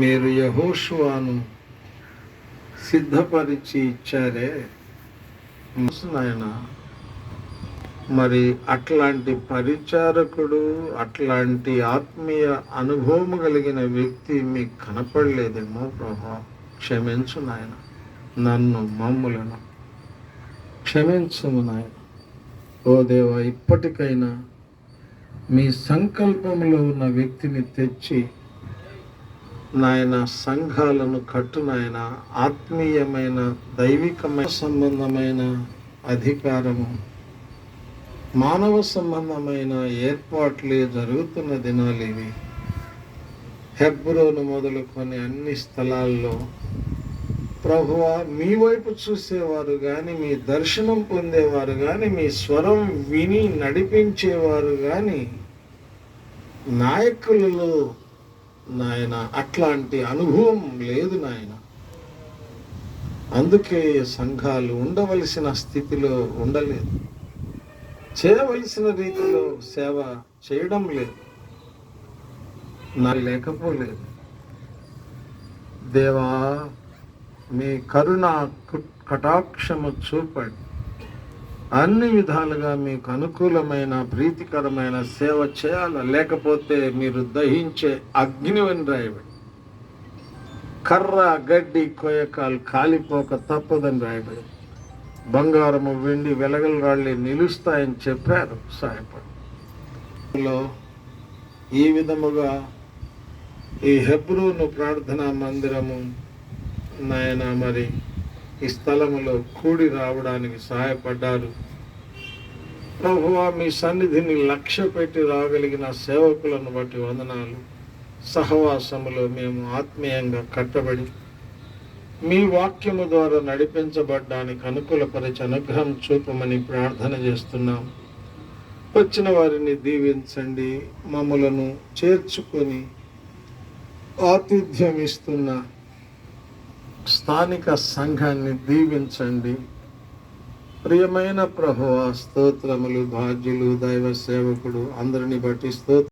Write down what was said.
మీరు యహోషువాను సిద్ధపరిచి ఇచ్చారే. నాయన. మరి అట్లాంటి పరిచారకుడు అట్లాంటి ఆత్మీయ అనుభవం కలిగిన వ్యక్తి మీకు కనపడలేదేమో ప్రభా. క్షమించు నాయన. నన్ను మమ్ములను. క్షమించుము నాయన. ఓ దేవ ఇప్పటికైనా మీ సంకల్పంలో ఉన్న వ్యక్తిని తెచ్చి నాయన సంఘాలను కట్టు నాయన ఆత్మీయమైన దైవికమైన సంబంధమైన అధికారము. మానవ సంబంధమైన ఏర్పాట్లే జరుగుతున్న దినాలు ఇవి హెబ్రోను మొదలుకొని అన్ని స్థలాల్లో ప్రభువ మీ వైపు చూసేవారు కానీ మీ దర్శనం పొందేవారు కానీ మీ స్వరం విని నడిపించేవారు కానీ నాయకులలో నాయన అట్లాంటి అనుభవం లేదు నాయన. అందుకే సంఘాలు ఉండవలసిన స్థితిలో ఉండలేదు. చేయవలసిన రీతిలో సేవ చేయడం లేదు. నా లేకపోలేదు దేవా మీ కరుణ కటాక్షము చూపండి. అన్ని విధాలుగా మీకు అనుకూలమైన ప్రీతికరమైన సేవ చేయాలి? లేకపోతే మీరు దహించే అగ్నివని రాయబడి కర్ర గడ్డి కొయ్యకాలు కాలిపోక తప్పదని రాయబడి బంగారము వెండి వెలగలు రాళ్ళి నిలుస్తాయని చెప్పారు సాయపడిలో ఈ విధముగా ఈ హెబ్రూను ప్రార్థనా మందిరము నాయన మరి ఈ స్థలములో కూడి రావడానికి సహాయపడ్డారు. ప్రభువా మీ సన్నిధిని లక్ష్య పెట్టి రాగలిగిన సేవకులను బట్టి వందనాలు. సహవాసములో మేము ఆత్మీయంగా కట్టబడి మీ వాక్యము ద్వారా నడిపించబడ్డానికి అనుకూలపరిచి అనుగ్రహం చూపమని ప్రార్థన చేస్తున్నాం. వచ్చిన వారిని దీవించండి మమ్మలను చేర్చుకొని ఆతిథ్యం ఇస్తున్న స్థానిక సంఘాన్ని దీవించండి. ప్రియమైన ప్రభువ స్తోత్రములు భాగ్యులు దైవ సేవకుడు అందరిని బట్టి స్తోత్ర